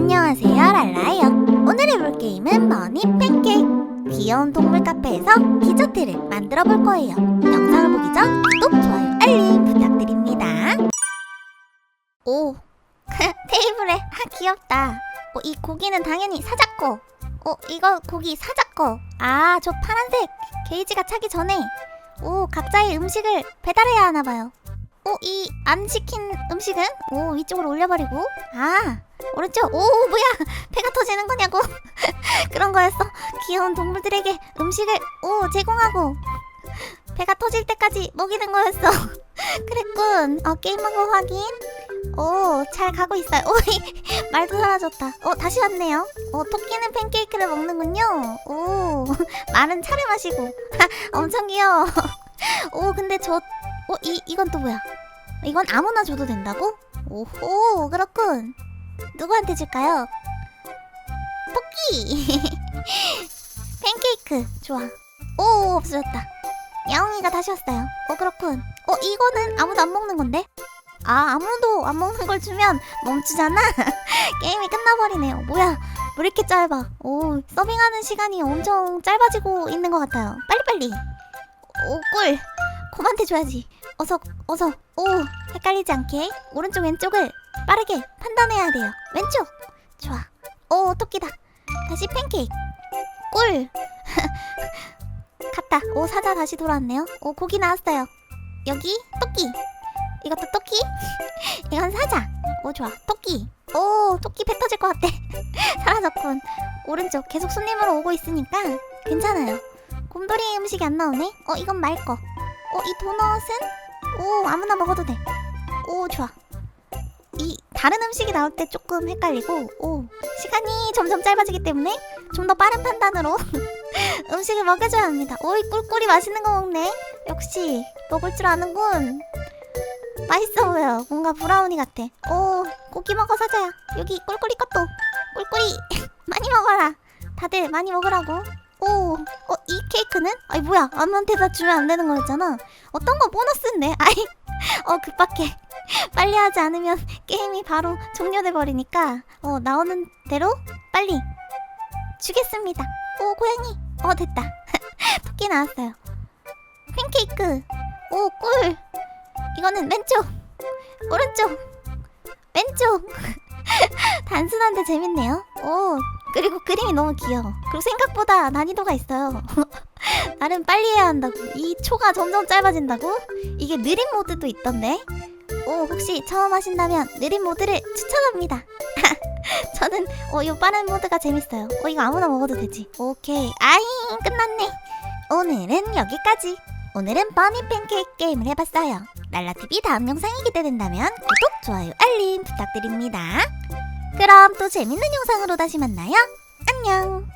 안녕하세요 랄라예요. 오늘 해볼 게임은 머니 팬케이크. 귀여운 동물 카페에서 디저트를 만들어 볼 거예요. 영상을 보기 전 구독, 좋아요, 알림 부탁드립니다. 오 테이블에 아 귀엽다. 어, 이 고기는 당연히 사자 거. 어, 이거 고기 사자 거. 아, 저 파란색 게이지가 차기 전에. 오, 각자의 음식을 배달해야 하나 봐요 오, 이안 시킨 음식은? 오 위쪽으로 올려버리고. 아 오른쪽. 오 뭐야. 배가 터지는 거냐고. 그런 거였어. 귀여운 동물들에게 음식을 오 제공하고. 배가 터질 때까지 먹이는 거였어. 그랬군. 어 게임한 거 확인. 오 잘 가고 있어요. 오 말도 사라졌다. 어 다시 왔네요. 어 토끼는 팬케이크를 먹는군요. 오 말은 차를 마시고. 엄청 귀여워. 오 근데 저 어, 이, 이건 또 뭐야? 이건 아무나 줘도 된다고? 오호, 그렇군. 누구한테 줄까요? 토끼! 팬케이크, 좋아. 오, 없어졌다. 야옹이가 다시 왔어요. 어, 그렇군. 어, 이거는 아무도 안 먹는 건데? 아, 아무도 안 먹는 걸 주면 멈추잖아? 게임이 끝나버리네요. 뭐야, 왜 이렇게 짧아? 오, 서빙하는 시간이 엄청 짧아지고 있는 것 같아요. 빨리빨리. 오, 꿀. 곰한테 줘야지. 어서 어서 오 헷갈리지 않게 오른쪽 왼쪽을 빠르게 판단해야 돼요. 왼쪽. 좋아. 오 토끼다. 다시 팬케이크. 꿀. 갔다. 오 사자 다시 돌아왔네요. 오 고기 나왔어요. 여기 토끼. 이것도 토끼? 이건 사자. 오 좋아. 토끼. 오 토끼 배 터질 것 같아. 사라졌군. 오른쪽 계속 손님으로 오고 있으니까 괜찮아요. 곰돌이 음식이 안 나오네? 어 이건 말거. 어, 이 도넛은? 오, 아무나 먹어도 돼. 오, 좋아. 이 다른 음식이 나올 때 조금 헷갈리고, 오, 시간이 점점 짧아지기 때문에 좀 더 빠른 판단으로 음식을 먹여줘야 합니다. 오이, 꿀꿀이 맛있는 거 먹네. 역시 먹을 줄 아는군. 맛있어 보여. 뭔가 브라우니 같아. 오, 고기 먹어 사자야. 여기 꿀꿀이 것도. 꿀꿀이 많이 먹어라. 다들 많이 먹으라고. 오, 어, 이 케이크는? 아이, 뭐야. 아무한테 다 주면 안 되는 거였잖아. 어떤 거 보너스인데? 아이, 어, 급박해. 빨리 하지 않으면 게임이 바로 종료돼 버리니까, 어, 나오는 대로 빨리 주겠습니다. 오, 고양이. 어, 됐다. 토끼 나왔어요. 팬케이크. 오, 꿀. 이거는 왼쪽. 오른쪽. 왼쪽. 단순한데 재밌네요. 오, 그리고 그림이 너무 귀여워. 그리고 생각보다 난이도가 있어요. 나름 빨리 해야 한다고. 이 초가 점점 짧아진다고? 이게 느린 모드도 있던데? 오, 혹시 처음 하신다면 느린 모드를 추천합니다. 저는 어, 이 빠른 모드가 재밌어요. 어, 이거 아무나 먹어도 되지. 오케이. 아잉, 끝났네. 오늘은 여기까지. 오늘은 버니 팬케이크 게임을 해봤어요. 랄라TV 다음 영상이 기대된다면 구독, 좋아요, 알림 부탁드립니다. 그럼 또 재밌는 영상으로 다시 만나요. 안녕!